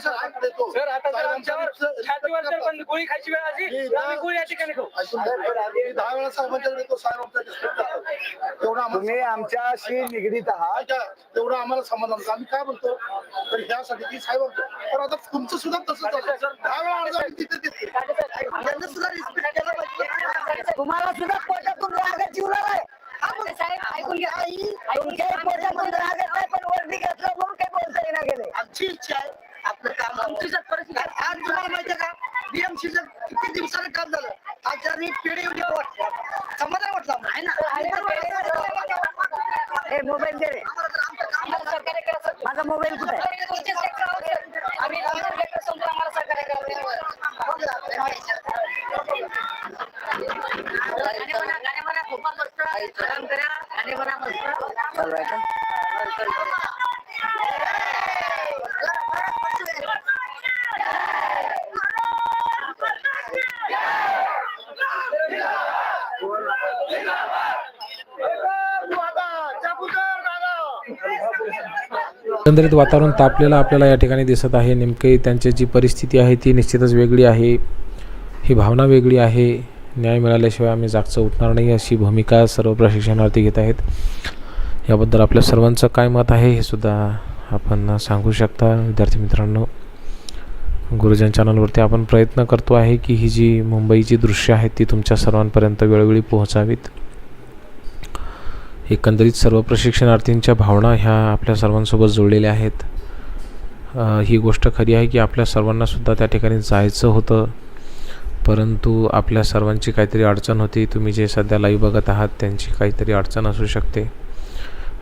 Sir आता जर आमच्यावर छातीवर जर पण गोळी खायची वेळ आली तर आम्ही गोळी या ठिकाणी खाऊ ऐकून घ्या. दहा वेळा साहेबांच्याकडे येतो साहेब करतात. तेवढं आम्हाला तुम्ही आमच्याशी निगडीत आहात. तेवढं आम्हाला समाधान. आम्ही काय म्हणतो तर ह्यासाठी की साहेब पण आता तुमचं सुद्धा तसंच झालं. सर. दहा वेळा अर्ज आम्ही तिथे देतो. सुद्धा. तुम्हाला सुद्धा पोटातून रागाची उलार आहे. साहेब ऐकून घ्या. तुमच्याही पोटातून रागत आहे पण वर्दी घातलं म्हणून काही बोलता येणार गेले. आमची इच्छा आहे. आपलं काम आज तुम्हाला माहितीये का बीएमसीचं किती दिवसानं काम झालं? आज त्यांनी पिढी वाटलं समाधान वाटलं आम्हाला. हे मोबाईल दे. माझा मोबाईल कुठे आहे तुमचे sector आहोत सर. आम्ही आमचं sector समजून आम्हाला सहकार्य करा. गाणे म्हणा, गाणे म्हणा, खूपच मस्त. आराम करा, गाणे म्हणा मस्त. चालू आहे का एकंदरीत वातावरण तापलेलं आपल्याला या ठिकाणी दिसत आहे. नेमके त्यांची जी परिस्थिती आहे ती निश्चितच वेगळी आहे. ही भावना वेगळी आहे. न्याय मिळाल्याशिवाय आम्ही जागचं उठणार नाही अशी भूमिका सर्व प्रशिक्षणार्थी घेत आहेत. याबद्दल आपल्या सर्वांचं काय मत आहे हे सुद्धा आपण सांगू शकता. विद्यार्थी मित्रांनो गुरुजन चॅनलवरती आपण प्रयत्न करतो आहे की ही जी मुंबईची दृश्य आहेत ती तुमच्या सर्वांपर्यंत वेळोवेळी पोहोचावीत. एकंदरीत सर्व प्रशिक्षणार्थींच्या भावना ह्या आपल्या सर्वांसोबत जुळलेल्या आहेत. ही गोष्ट खरी आहे की आपल्या सर्वांनासुद्धा त्या ठिकाणी जायचं होतं. परंतु आपल्या सर्वांची काहीतरी अडचण होती. तुम्ही जे सध्या लाईव्ह बघत आहात त्यांची काहीतरी अडचण असू शकते.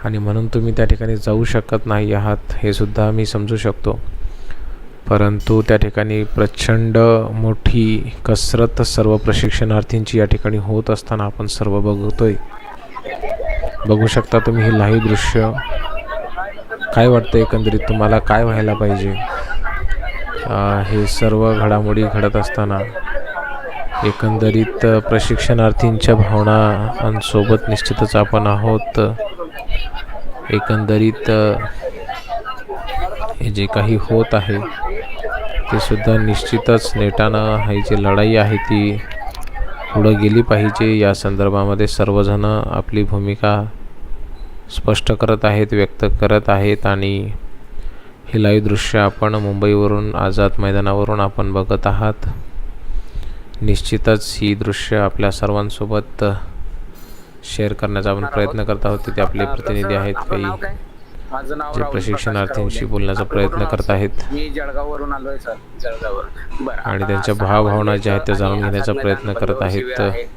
आणि म्हणून तुम्ही त्या ठिकाणी जाऊ शकत नाही आहात हे सुद्धा मी समजू शकतो. परंतु त्या ठिकाणी प्रचंड मोठी कसरत सर्व प्रशिक्षणार्थींची या ठिकाणी होत असताना आपण सर्व बघतोय. बघू शकता तुम्ही हे लाईव्ह दृश्य. काय वाटतं एकंदरीत तुम्हाला? काय व्हायला पाहिजे? हे सर्व घडामोडी घडत असताना एकंदरीत प्रशिक्षणार्थींच्या भावनांसोबत निश्चितच आपण आहोत. एकंदरीत हे जे काही होत आहे ते सुद्धा निश्चितच नेटानं ही जी लढाई आहे ती पुढं गेली पाहिजे. या संदर्भामध्ये सर्वजण आपली भूमिका स्पष्ट करत आहेत व्यक्त करत आहेत आणि हे लाईव्ह दृश्य आपण मुंबईवरून आझाद मैदानावरून आपण बघत आहात. निश्चितच ही दृश्य आपल्या सर्वांसोबत शेअर करण्याचा आपण प्रयत्न करत आहोत. तिथे आपले प्रतिनिधी आहेत काही. जे प्रशिक्षणार्थींशी बोलण्याचा. प्रयत्न करत आहेत मी जळगाववरून आलोय सर जळगाववर आणि त्यांच्या भावभावना ज्या आहेत त्या जाणून घेण्याचा प्रयत्न करत आहेत.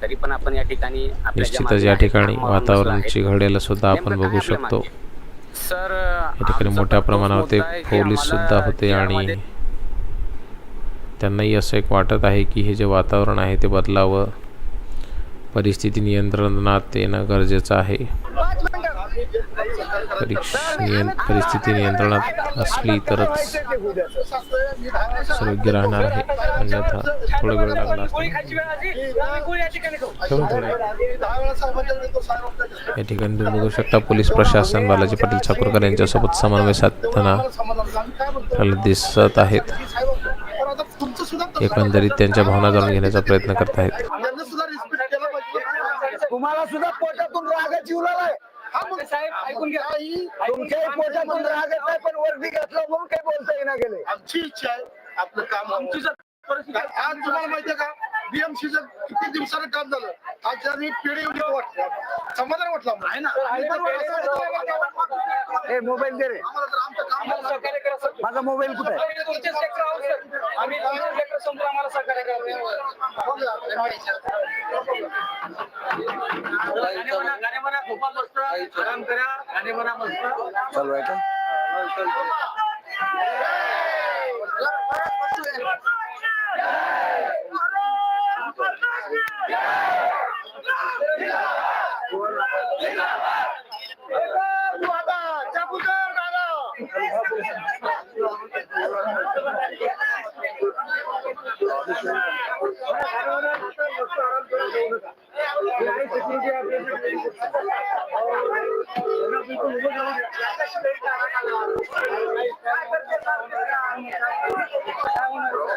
तरी पण आपण या ठिकाणी निश्चितच या ठिकाणी वातावरणाची. घडेलं सुद्धा आपण बघू शकतो? सर या ठिकाणी मोठ्या प्रमाणावर पोलीस सुद्धा होते आणि त्यांनाही असं एक वाटत आहे की हे जे वातावरण आहे ते बदलावं परिस्थिती नियंत्रणात येणं गरजेचं आहे परीक्ष परिस्थिती नियंत्रणात असली तरच योग्य राहणार आहे. अन्यथा थोडा वेळ लागला या ठिकाणी तुम्ही बघू शकता पोलीस प्रशासन बालाजी पाटील चाकूरकर यांच्यासोबत समन्वय साधताना आपल्याला दिसत आहेत. एकंदरीत त्यांच्या भावना जाणून घेण्याचा प्रयत्न करत आहेत तुम्हाला सुद्धा पोटातून रागाची उलार आहे साहेब ऐकून घ्या. तुमच्याही पोटातून रागत आहे पण वर्दी घातलं म्हणून काही बोलता येणार गेले. आमची इच्छा आहे आपलं काम आमची जर परिस्थिती आज तुम्हाला माहितीये का बीएमसीचं किती दिवसानं काम झालं? आज त्यांनी पिढी एवढी वाटलं. समाधान वाटलं आम्हाला. हे मोबाईल दे रे. आम्हाला तर आमचं काम आम्हाला सहकार्य करा सर. माझा मोबाईल कुठे आहे. आम्ही आम्हाला सहकार्य करा गाणे म्हणा, गाणे Thank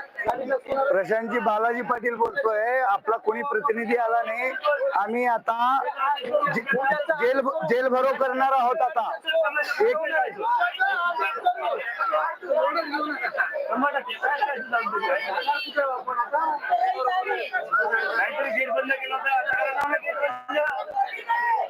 you. प्रशांतजी बालाजी पाटील बोलतोय आपला कोणी प्रतिनिधी आला नाही. आम्ही आता जेल जेल भरो करणार आहोत आता. एक काहीतरी जेल बंद केला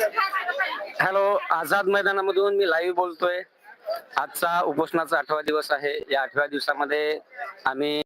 हॅलो आझाद मैदानामधून मी लाईव्ह बोलतोय. आजचा उपोषणाचा आठवा दिवस आहे. या आठव्या दिवसामध्ये आम्ही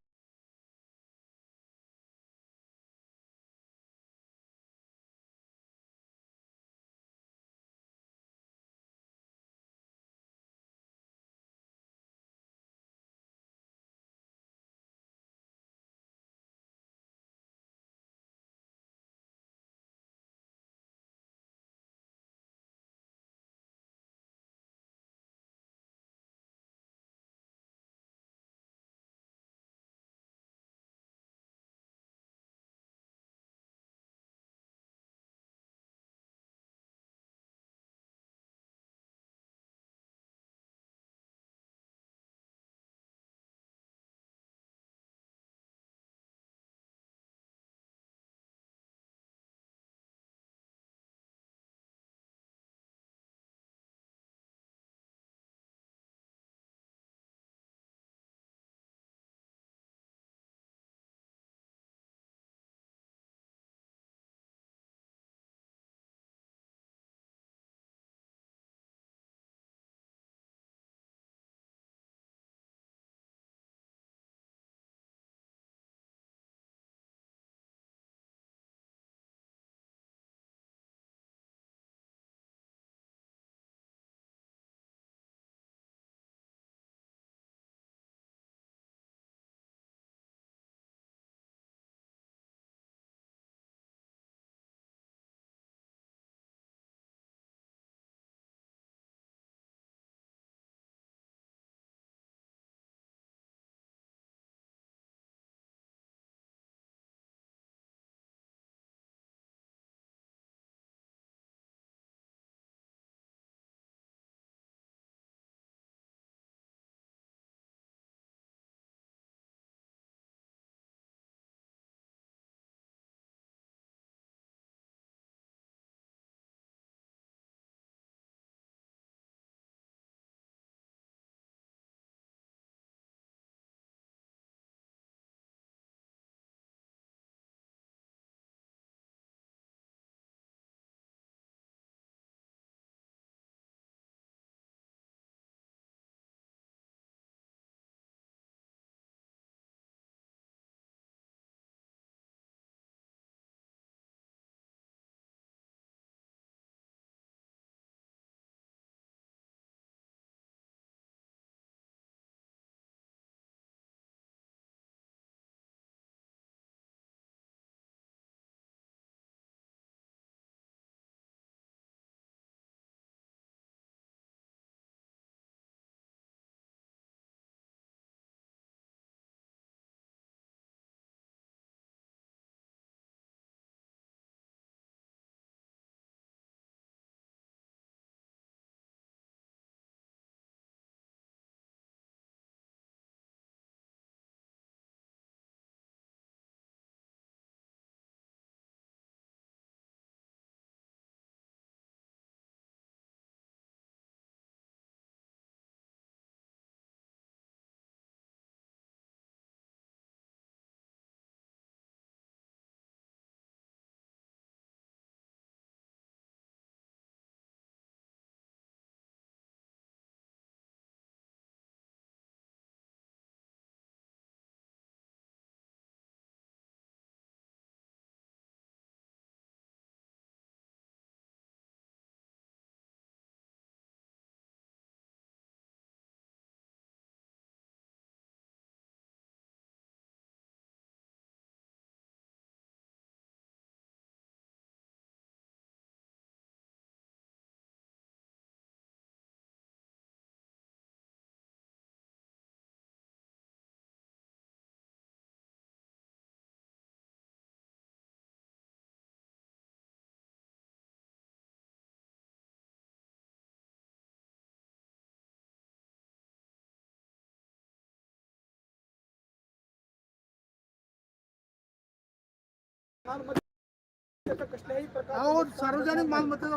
अहो सार्वजनिक मालमत्तेचा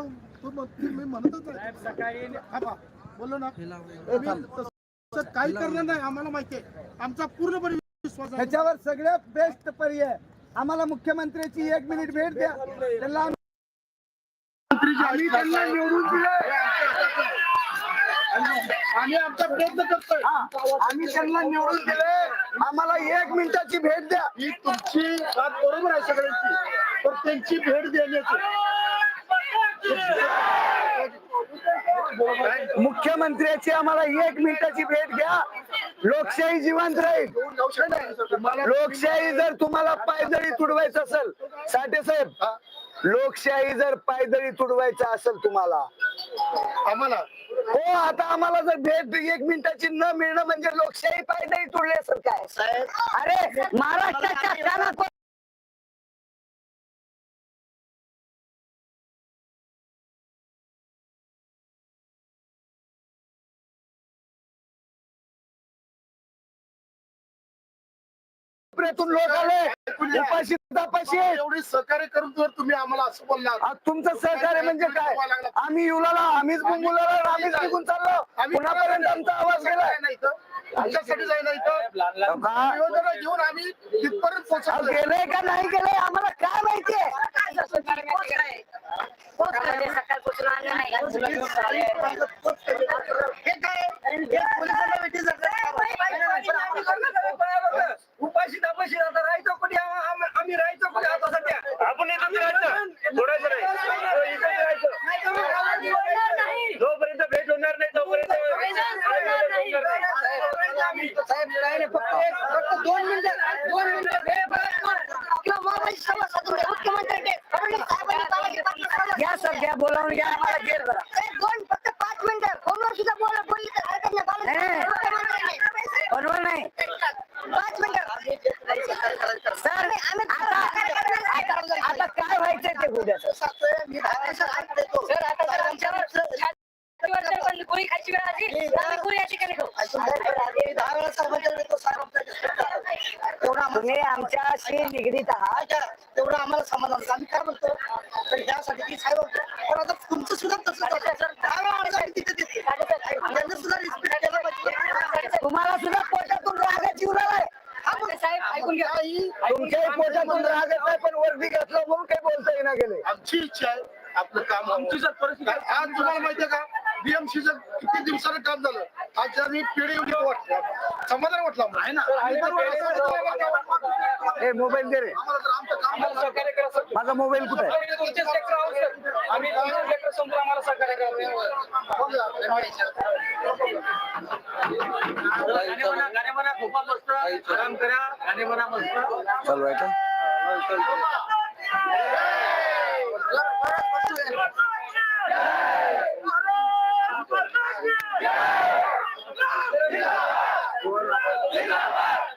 मी म्हणतच आहे हा बोललो ना. काही करणार नाही आम्हाला माहिती आहे. आमचा पूर्णपणे विश्वास आहे. ह्याच्यावर सगळ्यात बेस्ट पर्याय आम्हाला मुख्यमंत्र्याची एक मिनिट भेट द्या. त्यांना निवडून दिलंय. आम्ही आमचा प्रयत्न करतोय. हा, आम्ही त्यांना निवडून दिलंय आम्हाला एक मिनिटाची भेट द्या. ही तुमची बात बरोबर आहे सगळ्यांची. पण त्यांची भेट देण्याची. मुख्यमंत्र्याची आम्हाला एक मिनिटाची भेट घ्या लोकशाही जिवंत राहील. लोकशाही जर तुम्हाला पायदळी तुडवायचं असेल साठे साहेब लोकशाही जर पायदळी तुडवायचं असेल तुम्हाला आम्हाला हो आता आम्हाला जर भेट एक मिनिटाची न मिळणं म्हणजे लोकशाही पायदळी तुडली असेल काय अरे महाराष्ट्राच्या कोपऱ्यातून लोक आले उपाशी तापाशी. एवढी सहकार्य करून जर तुम्ही आम्हाला असं बोललात आज तुमचं सहकार्य म्हणजे काय आम्ही युलाला आम्हीच मुलाला आम्हीच निघून चाललो पुन्हापर्यंत आमचा आवाज गेलाय नाही इथं आमच्यासाठी का? निवेदन घेऊन आम्ही तिथपर्यंत अहो, पोहोचलो गेलंय का नाही गेलंय आम्हाला काय माहितीये हे काय हे पोलिसांना भेटी उपाशी तापाशी आता राहायचं आम- आम्ही राहायचं कोणी आता सध्या? आपण इथं राहायचं नाही. राहायचं जोपर्यंत भेट होणार नाही तोपर्यंत दोन मिनिटं दोन मिनिटं. घ्या सर घ्या बोलावून घ्या जरा दोन फक्त पाच मिनिटं फोनवर सुद्धा बोला बोलली तर हरकत नाही बोला. बरोबर नाही पाच मिनिटं सर आता आता- आता काय व्हायचंय ते उद्या मी दहा देतो सर आता जर आमच्यावर पण गोळी खायची वेळ आली तर आम्ही गोळी अशी कमी खाऊ दहा वेळा साहेबांच्याकडे येतो साहेब आमच्या तेवढा आम्हाला तुम्ही आमच्याशी निगडीत आहात ऐका, तेवढं आम्हाला समाधान आहे. आम्ही काय म्हणतो तर ह्यासाठी ती साहेब पण आता तुमचं सुद्धा तसं झालं. दहा वेळा अर्ज आम्ही तिथे देते. त्यांनी सुद्धा रिस्पेक्ट केला पाहिजे तुम्हाला सुद्धा पोटातून रागाची उरालाय हा पण साहेब ऐकून घ्या. तुमच्याही पोटातून राग येत नाही पण वर्दी घातलं म्हणून काही बोलता येईना गेले. आमची इच्छा आहे आपलं काम आमची जर परिस्थिती आज तुम्हाला माहितीये का? बीएमसीचं किती दिवसानं काम झालं आज जर मी पिढी एवढी वाटलं समाधान वाटलं ना हे मोबाईल दे रे आम्हाला जर आमचं काम झालं, सहकार्य करा सर. माझा मोबाईल कुठे आहे आम्ही आम्हाला सहकार्य करा मस्त आराम गाणे म्हणा मस्त चालू आहे का ¡Viva! ¡Viva! ¡Viva!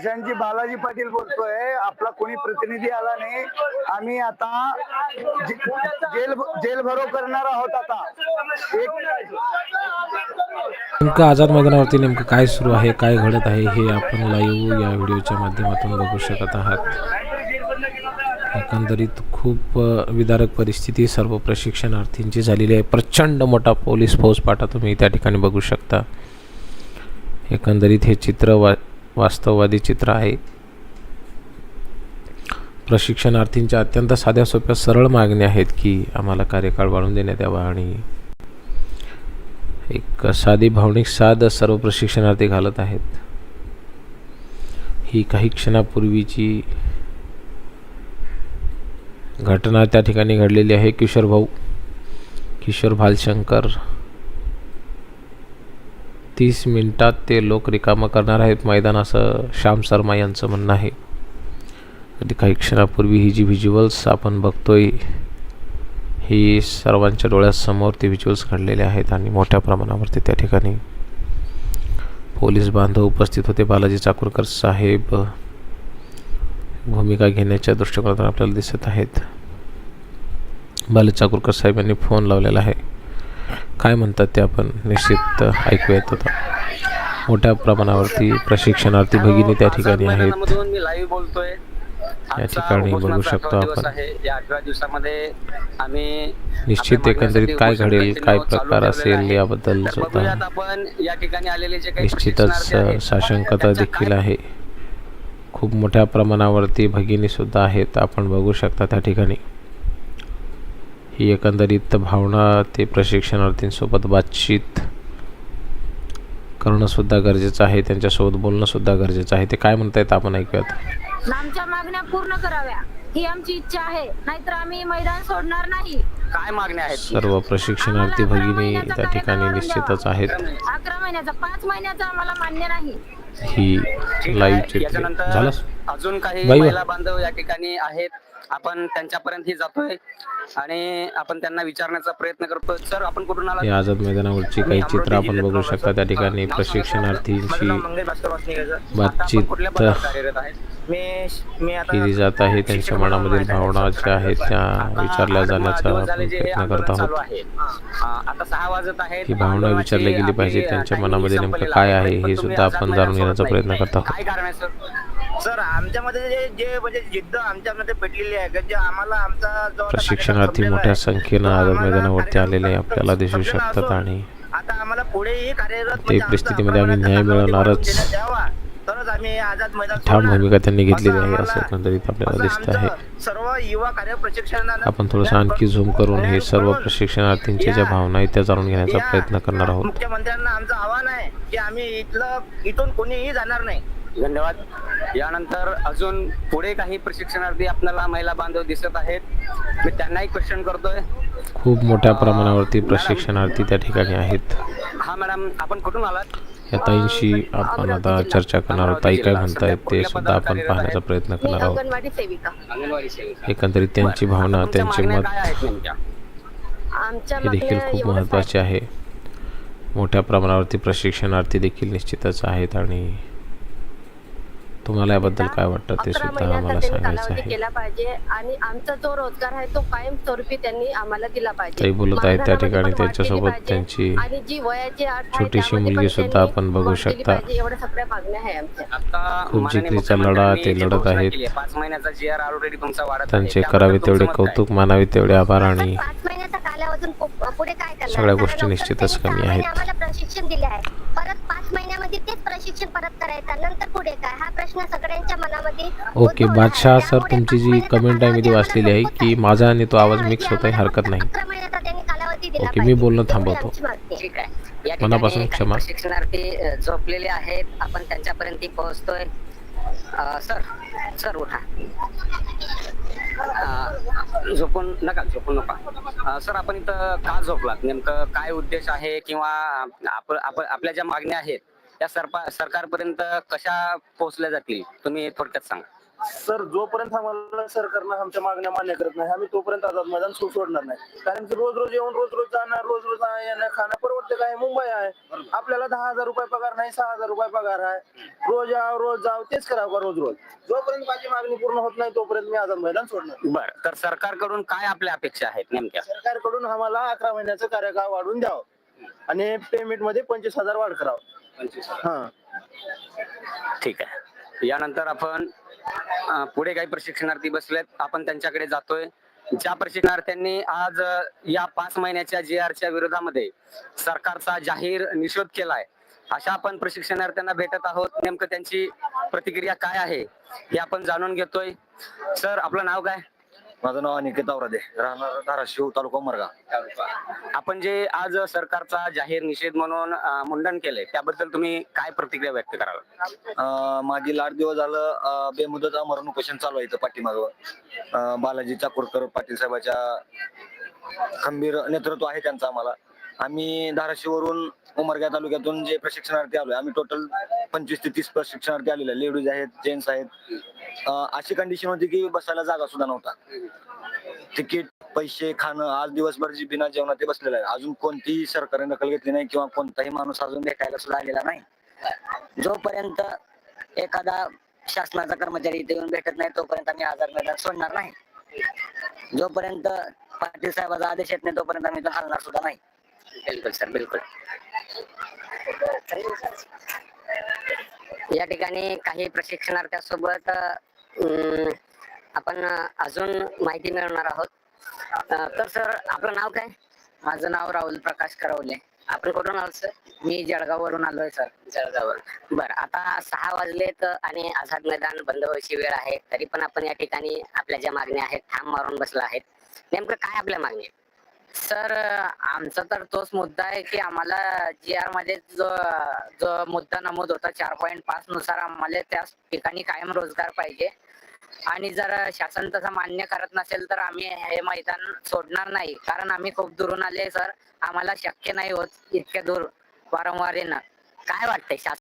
Prashantji Balaji Patil बोलतोय. आपला कोणी प्रतिनिधी आला नाही. आम्ही आता जे- जेल जेल भरो करणार आहोत आता. एक नेमकं आझाद मैदानावरती नेमकं काय सुरू आहे काय घडत आहे हे आपण लाईव्ह या व्हिडिओच्या माध्यमातून बघू शकत आहात. एकंदरीत खूप अ, विदारक परिस्थिती सर्व प्रशिक्षणार्थींची झालेली आहे. प्रचंड मोठा पोलीस फौजपाटा तुम्ही त्या ठिकाणी बघू शकता. एकंदरीत हे चित्र वा वास्तववादी चित्र आहे. प्रशिक्षणार्थींच्या अत्यंत साध्या सोप्या सरळ मागण्या आहेत की आम्हाला कार्यकाळ वाढून देण्यात यावा आणि एक साधी भावनिक साध सर्व प्रशिक्षणार्थी घालत आहेत. ही काही क्षणापूर्वीची घटना त्या ठिकाणी घडलेली आहे. किशोर भाऊ किशोर भालशंकर तीस मिनिटात ते लोक रिकामं करणार आहेत. मैदान असं श्याम शर्मा यांचं म्हणणं आहे. कधी काही क्षणापूर्वी ही जी व्हिज्युअल्स आपण बघतोय ही सर्वांच्या डोळ्यासमोर ते व्हिज्युअल्स घडलेले आहेत आणि मोठ्या प्रमाणावरती त्या ठिकाणी पोलीस बांधव उपस्थित होते. बालाजी चाकूरकर साहेब भूमिका घेण्याच्या दृष्टिकोनातून आपल्याला दिसत आहेत. बालाजी चाकूरकर साहेब यांनी फोन लावलेला आहे. काय म्हणतात ते आपण निश्चित ऐकूयात आता. मोठ्या प्रमाणावरती प्रशिक्षणार्थी भगिनी त्या ठिकाणी आहेत. या ठिकाणी बघू शकतो आपण. निश्चित एकंदरीत काय घडेल काय प्रकार असेल. याबद्दल सुद्धा निश्चितच साशंकता देखील आहे. खूप मोठ्या प्रमाणावरती भगिनी सुद्धा आहेत आपण बघू शकता त्या ठिकाणी. ही एकंदरीत भावना ते प्रशिक्षणार्थींसोबत बातचीत करणं सुद्धा गरजेचं आहे त्यांच्यासोबत बोलणं सुद्धा गरजेचं आहे. ते काय म्हणतायत आपण ऐकूयात. आमच्या मागण्या पूर्ण कराव्या ही आमची इच्छा आहे. नाहीतर आम्ही मैदान सोडणार नाही. काय मागण्या आहेत? सर्व प्रशिक्षणार्थी भगिनी त्या ठिकाणी निश्चितच आहेत. अकरा महिन्याचा पाच महिन्याचा आम्हाला मान्य नाही. ही ठीक लाईव्ह. चित्र याच्यानंतर झालं? अजून काही महिला बांधव या ठिकाणी आहेत. आपण त्यांच्यापर्यंत जातोय. आणि आपण त्यांना विचारण्याचा प्रयत्न करतोय. सर आपण कुठून आला या आझाद मैदानावरची काही चित्र आपण बघू शकता. त्या ठिकाणी प्रशिक्षणार्थींची बातचीत केली जात आहे. त्यांच्या मनामधील भावना ज्या आहेत त्या विचारल्या जाण्याचा हे प्रयत्न करत आहोत. ही भावना विचारली गेली पाहिजे. त्यांच्या मनामध्ये नेमकं काय आहे हे सुद्धा आपण जाणून घेण्याचा प्रयत्न. करत आहोत. सर आमच्यामध्ये जे जे म्हणजे जिद्द आमच्यामध्ये पेटलेली आहे की जे आम्हाला आमचा प्रशिक्षणार्थी मोठ्या संख्येनं आझाद मैदानावरती आलेले आपल्याला दिसू शकतात आणि आता आम्हाला पुढेही कार्यरत ते म्हणजे परिस्थितीमध्ये आम्ही न्याय मिळवणारच. ठाम. भूमिका त्यांनी घेतलेली आहे असं एकंदरीत आपल्याला दिसत आहे सर्व युवा कार्य प्रशिक्षणानं आपण थोडंसं आणखी झूम करून हे सर्व प्रशिक्षणार्थींच्या ज्या भावना आहेत त्या जाणून घेण्याचा प्रयत्न करणार आहोत मुख्यमंत्र्यांना आमचं आव्हान आहे की आम्ही इथलं इथून कोणीही जाणार नाही धन्यवाद. यानंतर अजून पुढे काही प्रशिक्षणार्थी आपल्याला महिला बांधव दिसत आहेत. मी त्यांनाही क्वेश्चन करतोय. खूप मोठ्या प्रमाणावरती प्रशिक्षणार्थी त्या ठिकाणी आहेत. हा मॅडम आपण कुठून आलात? या ताईंशी आपण आता चर्चा करणार आहोत. ताई काय म्हणतायत ते सुद्धा आपण पाहण्याचा प्रयत्न मी करणार आहोत. एकंदरीत त्यांची भावना त्यांचे मत हे देखील खूप महत्त्वाचे आहे. मोठ्या प्रमाणावरती प्रशिक्षणार्थी देखील निश्चितच आहेत आणि तुम्हाला याबद्दल काय वाटतं ते सुद्धा आम्हाला सांगायचं आहे केला पाहिजे आणि आमचा जो रोजगार आहे तो कायम स्वरूपी त्यांनी आम्हाला दिला पाहिजे ताई बोलत आहेत त्या ठिकाणी त्यांच्यासोबत. त्यांची आणि जी वयाची छोटीशी मुलगी सुद्धा आपण बघू शकता. एवढ्या सगळ्या मागण्या आहे आमच्या आता खूप जिकरीचा लढा ते लढत आहेत. पाच महिन्याचा जी आर ऑलरेडी तुमचा वाढत. त्यांचे करावे तेवढे? कौतुक मानावे तेवढे आभार आणि पाच महिन्याचा कालावधून पु- पुढे काय करणार सगळ्या गोष्टी निश्चितच कमी आहेत. आम्हाला प्रशिक्षण दिले आहे परत पाच महिन्यामध्ये तेच प्रशिक्षण परत करायचं नंतर पुढे काय हा प्रश्न सगळ्यांच्या मनामध्ये ओके उद्भवला आहे. बादशाह सर त्यामुळे तुमची पाच जी महिन्याचा कमेंट आहे मी ती वाचलेली आहे की माझा आणि तो आवाज मिक्स होत आहे हरकत नाही अकरा महिन्याचा त्यांनी कालावधी दिला ओके, मी पाहिजे. बोलणं एवढी थांबवतो. आमची मागणी आहे. ठीक आहे या ठिकाणी मनापासून काही क्षमा. प्रशिक्षणार्थी अ, झोपलेले आहेत आपण त्यांच्यापर्यंत पोहोचतोय सर सर उठा. झोपून नका झोपून नका. सर आपण इथं का झोपलात? नेमकं काय उद्देश आहे किंवा आप, आप, आपल्या ज्या मागण्या आहेत त्या सरपा सरकारपर्यंत कशा पोहोचल्या जातील? तुम्ही थोडक्यात सांगा. सर जोपर्यंत आम्हाला सरकारनं आमच्या मागण्या मान्य करत नाही आम्ही तोपर्यंत आझाद मैदान सो- सोडणार नाही. कारण की रोज रोज येऊन रोज रोज जाणार रोज रोज येणं खाणं परवडते काय? मुंबई आहे. आपल्याला दहा हजार रुपये पगार नाही सहा हजार रुपये पगार आहे. रोज याव रोज जाव तेच करावं का रोज रोज? जोपर्यंत माझी मागणी पूर्ण होत नाही तोपर्यंत मी आझाद मैदान सोडणार बरं तर सरकारकडून काय आपल्या अपेक्षा आहेत नेमक्या? सरकारकडून आम्हाला अकरा महिन्याचं कार्यकाळ वाढवून द्यावं. आणि पेमेंटमध्ये पंचवीस हजार वाढ करावं. हा. ठीक आहे. यानंतर आपण पुढे काही प्रशिक्षणार्थी बसलेत. आपण त्यांच्याकडे जातोय. ज्या प्रशिक्षणार्थ्यांनी आज या पाच महिन्याच्या जी आरच्या विरोधामध्ये सरकारचा जाहीर निषेध केलाय अशा आपण प्रशिक्षणार्थ्यांना भेटत आहोत. नेमकं त्यांची प्रतिक्रिया काय आहे हे आपण जाणून घेतोय. सर आपलं नाव काय? माझं नाव अनिकेत औरादे राहणार धाराशिव तालुका मरगा आपण जे आज सरकारचा जाहीर निषेध म्हणून मुंडन केलंय त्याबद्दल तुम्ही काय प्रतिक्रिया व्यक्त कराल? अं, मागील आठ दिवस झालं अं, बेमुदत आमरण उपोषण चालू आहे इथं पाठीमागं. अं, बालाजी चाकूरकर पाटील साहेबाच्या खंबीर नेतृत्व आहे त्यांचं आम्हाला. आम्ही धाराशिववरून उमरगा तालुक्यातून जे प्रशिक्षणार्थी आलोय आम्ही टोटल पंचवीस ते तीस प्रशिक्षणार्थी आलेले लेडीज आहेत जेंट्स आहेत. अशी कंडिशन होती की बसायला जागा सुद्धा नव्हता. तिकीट पैसे खाणं आज दिवसभर जी बिना जेवणात ते बसलेलं आहे अजून कोणतीही सरकारने दखल घेतली नाही किंवा कोणताही माणूस अजून भेटायला सुद्धा आलेला नाही. जोपर्यंत एखादा शासनाचा कर्मचारी इथे येऊन भेटत नाही तोपर्यंत आम्ही आजार मैदान सोडणार नाही. जोपर्यंत पाटील साहेबाचा आदेश येत नाही तोपर्यंत आम्ही हलणार सुद्धा नाही. बिलकुल सर बिलकुल. या ठिकाणी काही प्रशिक्षणार्थ्यासोबत आपण अजून माहिती मिळवणार आहोत. तर सर आपलं नाव काय? माझं नाव राहुल प्रकाश करवले. आपण कुठून आलो सर? मी जळगाववरून आलोय सर. जळगाववरून बरं आता सहा वाजलेत आणि आझाद मैदान बंद व्हायची वेळ आहे. तरी पण आपण या ठिकाणी आपल्या ज्या मागण्या आहेत ठाम मारून बसला आहेत नेमकं काय आपल्या मागणी? सर आमचा तर तोच मुद्दा आहे की आम्हाला जी आरमध्ये जो जो मुद्दा नमूद होता चार पॉईंट पाच नुसार आम्हाला त्या ठिकाणी कायम रोजगार पाहिजे. आणि जर शासन तसं मान्य करत नसेल तर आम्ही हे मैदान सोडणार नाही. कारण आम्ही खूप दुरून आले सर. आम्हाला शक्य नाही होत इतक्या दूर वारंवार येणं काय वाटतंय शासन?